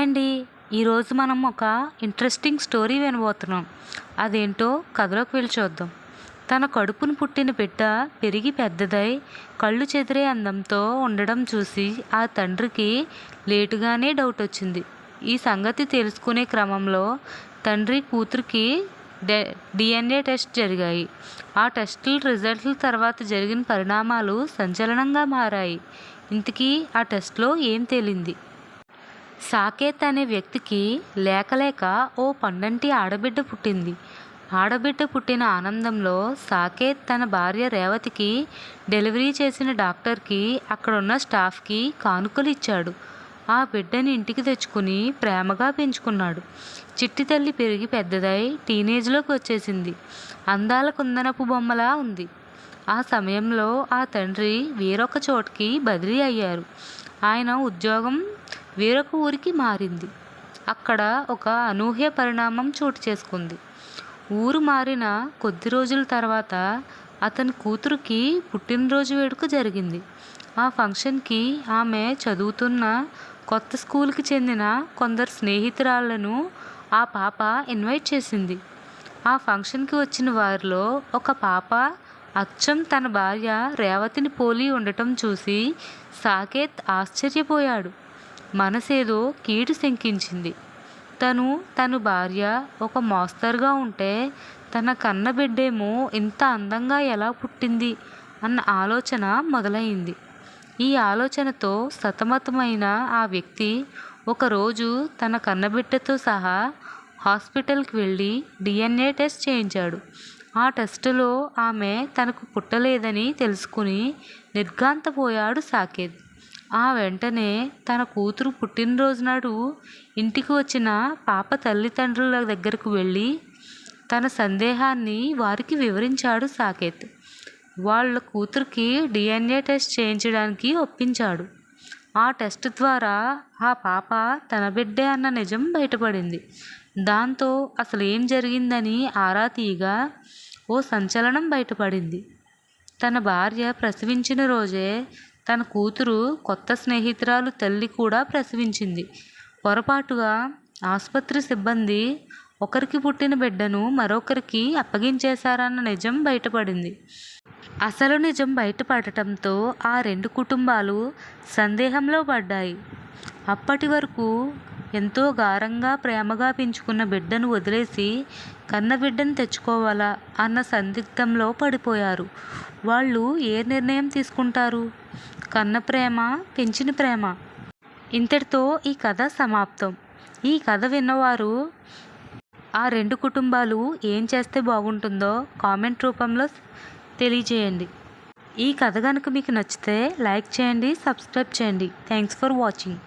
Hi అండి ఈరోజు మనం ఒక ఇంట్రెస్టింగ్ స్టోరీ వినబోతున్నాం. అదేంటో కథలోకి వెళ్ళి చూద్దాం. తన కడుపును పుట్టిన బిడ్డ పెరిగి పెద్దదై కళ్ళు చెదిరే అందంతో ఉండడం చూసి ఆ తండ్రికి లేటుగానే డౌట్ వచ్చింది. ఈ సంగతి తెలుసుకునే క్రమంలో తండ్రి కూతురికి డిఎన్ఏ టెస్ట్ జరిగాయి. ఆ టెస్టుల రిజల్ట్ల తర్వాత జరిగిన పరిణామాలు సంచలనంగా మారాయి. ఇంతకీ ఆ టెస్ట్లో ఏం తేలింది? సాకేత్ అనే వ్యక్తికి లేకలేక ఓ పండంటి ఆడబిడ్డ పుట్టింది. ఆడబిడ్డ పుట్టిన ఆనందంలో సాకేత్ తన భార్య రేవతికి డెలివరీ చేసిన డాక్టర్కి అక్కడున్న స్టాఫ్కి కానుకలు ఇచ్చాడు ఆ బిడ్డని ఇంటికి తెచ్చుకుని ప్రేమగా పెంచుకున్నాడు. చిట్టి తల్లి పెరిగి పెద్దదై టీనేజ్లోకి వచ్చేసింది. అందాల కుందనపు బొమ్మలా ఉంది. ఆ సమయంలో ఆ తండ్రి వేరొక చోటుకి బదిలీ అయ్యారు. ఆయన ఉద్యోగం వేరొక ఊరికి మారింది. అక్కడ ఒక అనూహ్య పరిణామం చోటు చేసుకుంది. ఊరు మారిన కొద్ది రోజుల తర్వాత అతని కూతురుకి పుట్టినరోజు వేడుక జరిగింది. ఆ ఫంక్షన్కి ఆమె చదువుతున్న కొత్త స్కూల్కి చెందిన కొందరు స్నేహితురాళ్ళను ఆ పాప ఇన్వైట్ చేసింది. ఆ ఫంక్షన్కి వచ్చిన వారిలో ఒక పాప అచ్చం తన భార్య రేవతిని పోలి ఉండటం చూసి సాకేత్ ఆశ్చర్యపోయాడు. మనసేదో కీడు శంకించింది. తను తన భార్య ఒక మోస్తరుగా ఉంటే తన కన్న బిడ్డేమో ఇంత అందంగా ఎలా పుట్టింది అన్న ఆలోచన మొదలైంది. ఈ ఆలోచనతో సతమతమైన ఆ వ్యక్తి ఒకరోజు తన కన్నబిడ్డతో సహా హాస్పిటల్కి వెళ్ళి డిఎన్ఏ టెస్ట్ చేయించాడు. ఆ టెస్టులో ఆమె తనకు పుట్టలేదని తెలుసుకుని నిర్ఘాంతపోయాడు సాకేత్. ఆ వెంటనే తన కూతురు పుట్టినరోజు నాడు ఇంటికి వచ్చిన పాప తల్లిదండ్రుల దగ్గరకు వెళ్ళి తన సందేహాన్ని వారికి వివరించాడు సాకేత్. వాళ్ళ కూతురికి డిఎన్ఏ టెస్ట్ చేయించడానికి ఒప్పించాడు. ఆ టెస్ట్ ద్వారా ఆ పాప తన బిడ్డే అన్న నిజం బయటపడింది. దాంతో అసలు ఏం జరిగిందని ఆరా తీయగా ఓ సంచలనం బయటపడింది. తన భార్య ప్రసవించిన రోజే తన కూతురు కొత్త స్నేహితురాలు తల్లి కూడా ప్రసవించింది. పొరపాటుగా ఆసుపత్రి సిబ్బంది ఒకరికి పుట్టిన బిడ్డను మరొకరికి అప్పగించేశారన్న నిజం బయటపడింది. అసలు నిజం బయటపడటంతో ఆ రెండు కుటుంబాలు సందేహంలో పడ్డాయి. అప్పటి వరకు ఎంతో గారంగా ప్రేమగా పెంచుకున్న బిడ్డను వదిలేసి కన్న బిడ్డను తెచ్చుకోవాలా అన్న సందిగ్ధంలో పడిపోయారు. వాళ్ళు ఏ నిర్ణయం తీసుకుంటారు? కన్న ప్రేమ పెంచిన ప్రేమ? ఇంతటితో ఈ కథ సమాప్తం. ఈ కథ విన్నవారు ఆ రెండు కుటుంబాలు ఏం చేస్తే బాగుంటుందో కామెంట్ రూపంలో తెలియజేయండి. ఈ కథ కనుక మీకు నచ్చితే లైక్ చేయండి సబ్స్క్రైబ్ చేయండి. Thanks for watching.